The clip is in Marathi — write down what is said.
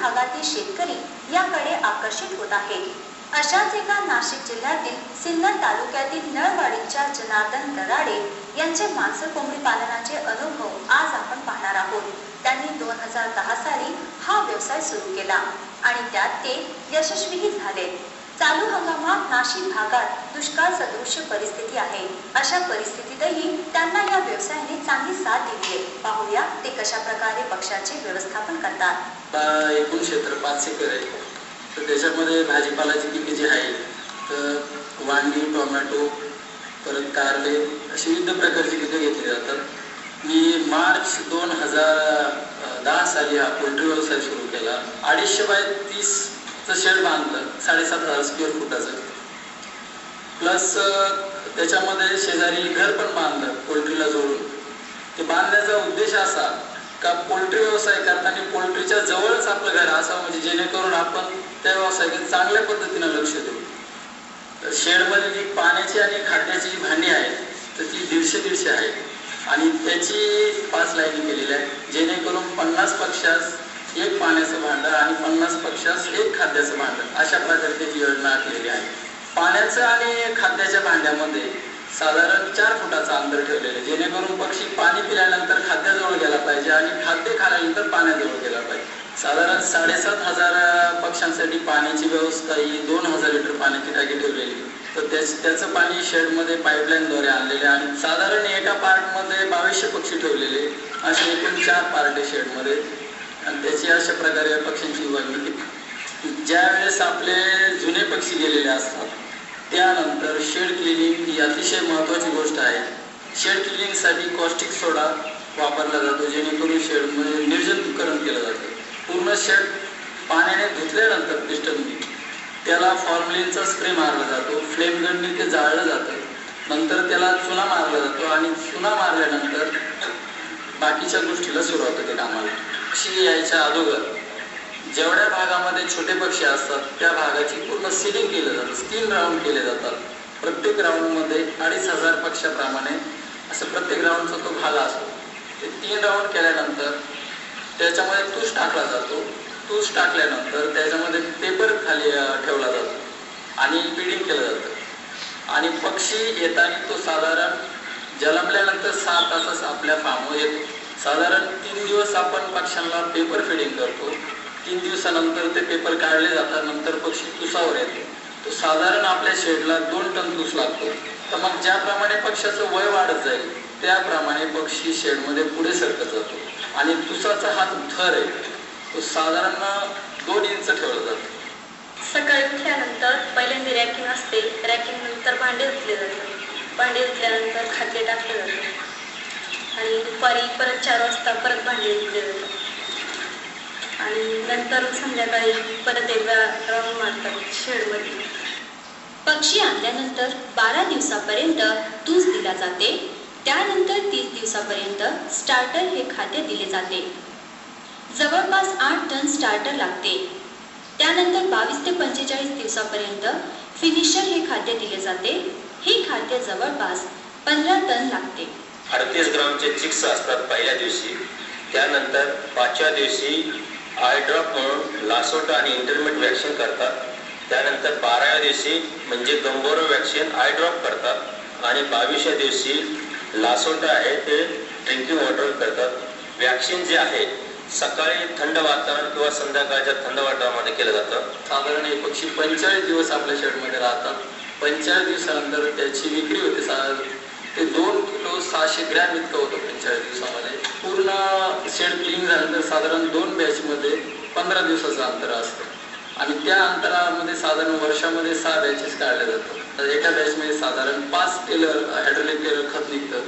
भागातील शेतकरी याकडे आकर्षित होत आहे अशाच एका नाशिक जिल्ह्यातील सिन्नर तालुक्यातील नळवाडीच्या जनार्दन दराडे यांचे मांस कोंबडी पालनाचे अनुभव आज आपण पाहणार आहोत. त्यांनी दोन हजार दहा साली हा व्यवसाय सुरू केला आणि त्यात ते यशस्वीही झाले. चालू हंगामात नाशिक भागात दुष्काळ सदृश परिस्थिती आहे. अशा परिस्थितीतही त्यांना या व्यवसायाने चांगली साथ दिली आहे पाहूया ते कशा प्रकारे पक्षाचे व्यवस्थापन करतात. आता एकूण क्षेत्र पाच एकर आहे. तर त्याच्यामध्ये भाजीपालाची पिके जी आहे तर वांगी टोमॅटो परत कारले अशी विविध प्रकारची पिकं घेतली जातात. मी मार्च दोन हजार दहा साली हा पोल्ट्री व्यवसाय सुरू केला. अडीचशे बाय तीसचं शेड बांधलं साडेसात हजार स्क्वेअर फुटाचं. प्लस त्याच्यामध्ये शेजारी घर पण बांधलं पोल्ट्रीला जोडून. ते बांधण्याचा उद्देश असा का पोल्ट्री व्यवसाय करताना पोल्ट्रीच्या जवळच आपलं घर असावं म्हणजे जेणेकरून आपण त्या व्यवसायाकडे चांगल्या पद्धतीनं लक्ष देऊ. तर शेडमध्ये जी पाण्याची आणि खाद्याची जी भांडी आहेत तर ती दीडशे दीडशे आहे आणि त्याची पाच लाईनी केलेली आहे जेणेकरून पन्नास पक्षास एक पाण्याचं भांडं आणि पन्नास पक्षास एक खाद्याचं भांडं अशा प्रकारे त्याची योजना आखलेली आहे. पाण्याचं आणि खाद्याच्या भांड्यामध्ये साधारण चार फुटाचं अंतर ठेवलेलं आहे. जेणेकरून पक्षी पाणी पिल्यानंतर खाद्याजवळ गेला पाहिजे आणि खाद्य खाल्यानंतर पाण्याजवळ गेला पाहिजे. साधारण साडेसात हजार पक्ष्यांसाठी पाण्याची व्यवस्था ही दोन हजार लिटर पाण्याची टाकी ठेवलेली तर त्याच त्याचं पाणी शेडमध्ये पाईपलाईनद्वारे आणलेले आणि साधारण एका पार्टमध्ये बावीसशे पक्षी ठेवलेले असे एकूण चार पार्ट आहे शेडमध्ये. आणि त्याची अशा प्रकारे या पक्ष्यांची विभागणी केली. आपले जुने पक्षी गेलेले असतात त्यानंतर शेड क्लिनिंग ही अतिशय महत्त्वाची गोष्ट आहे. शेड क्लिनिंगसाठी कॉस्टिक सोडा वापरला जातो जेणेकरून शेडमध्ये निर्जंतुकरण केलं जातं. पूर्ण शेड पाण्याने धुतल्यानंतर पिस्टननी त्याला फॉर्मलिनचा स्प्रे मारला जातो फ्लेम गननी ते जाळलं जातं. नंतर त्याला चुना मारला जातो आणि चुना मारल्यानंतर बाकीच्या गोष्टीला सुरुवात होते कामाला. अशी यायच्या अगोदर जेवढ्या भागामध्ये छोटे पक्षी असतात त्या भागाची पूर्ण सिलिंग केलं जातं. तीन राऊंड केले जातात. प्रत्येक राऊंडमध्ये अडीच हजार पक्षाप्रमाणे असं प्रत्येक राऊंडचा तो भाग असतो. ते तीन राऊंड केल्यानंतर त्याच्यामध्ये तूस टाकला जातो. तूस टाकल्यानंतर त्याच्यामध्ये पेपर खाली ठेवला जातो आणि पिडिंग केलं जातं. आणि पक्षी येताना तो साधारण जन्मल्यानंतर सहा तासच आपल्या फार्मवर येतो. साधारण तीन दिवस आपण पक्ष्यांना पेपर फिडिंग करतो. तीन दिवसानंतर ते पेपर काढले जातात नंतर पक्षी तुसावर येते. तो साधारण आपल्या शेडला दोन टन तूस लागतो. तर मग ज्याप्रमाणे पक्षाचं वय वाढत जाईल त्याप्रमाणे पक्षी शेडमध्ये पुढे सरकत जातो. आणि तुसाचा हा थर आहे. तो साधारण दोन इंच ठेवला जातो. सकाळी उठल्यानंतर पहिल्यांदा रॅकिंग असते. रॅकिंग नंतर भांडे धुतले जातात. भांडे धुतल्यानंतर खाद्य टाकले जातं आणि दुपारी परत चार वाजता परत भांडे धुतले जातात. आणि नंतर संध्याकाळी परत एकदा राऊंड मारतात शेडमध्ये पक्षी आणल्यानंतर बारा दिवसापर्यंत तूस दिला जाते. त्यानंतर तीस दिवसापर्यंत स्टार्टर हे खाद्य दिले जाते. जवळपास आठ टन स्टार्टर लागते. त्यानंतर बावीस ते पंचेचाळीस दिवसापर्यंत फिनिशर हे खाद्य दिले जाते. हे खाद्य जवळपास पंधरा टन लागते. अडतीस ग्रामचे चिक्स असतात पहिल्या दिवशी. त्यानंतर पाचव्या दिवशी आय ड्रॉप म्हणून लासोटा आणि इंटरमिट वॅक्सिन करतात. त्यानंतर बाराव्या दिवशी म्हणजे गंबोरो वॅक्सिन आयड्रॉप करतात. आणि बावीसव्या दिवशी लासोटा आहे ते ड्रिंकिंग वॉटर करतात. वॅक्सिन जे आहे सकाळी थंड वातावरण किंवा संध्याकाळच्या थंड वातावरणामध्ये केलं जातं. साधारण हे पक्षी पंचेचाळीस दिवस आपल्या शेडमध्ये राहतात. पंचेचाळीस दिवसानंतर त्याची विक्री होते. साधारण ते दोन सहाशे ग्रॅम इतकं होतं पंचेचाळीस दिवसामध्ये. पूर्ण शेड क्लीन झाल्यानंतर साधारण दोन बॅचमध्ये पंधरा दिवसाचं अंतर असतं. आणि त्या अंतरामध्ये साधारण वर्षामध्ये सहा बॅचेस काढल्या जातात. एका बॅचमध्ये साधारण पाच टेलर हायड्रोलिक टेलर खत निघतं.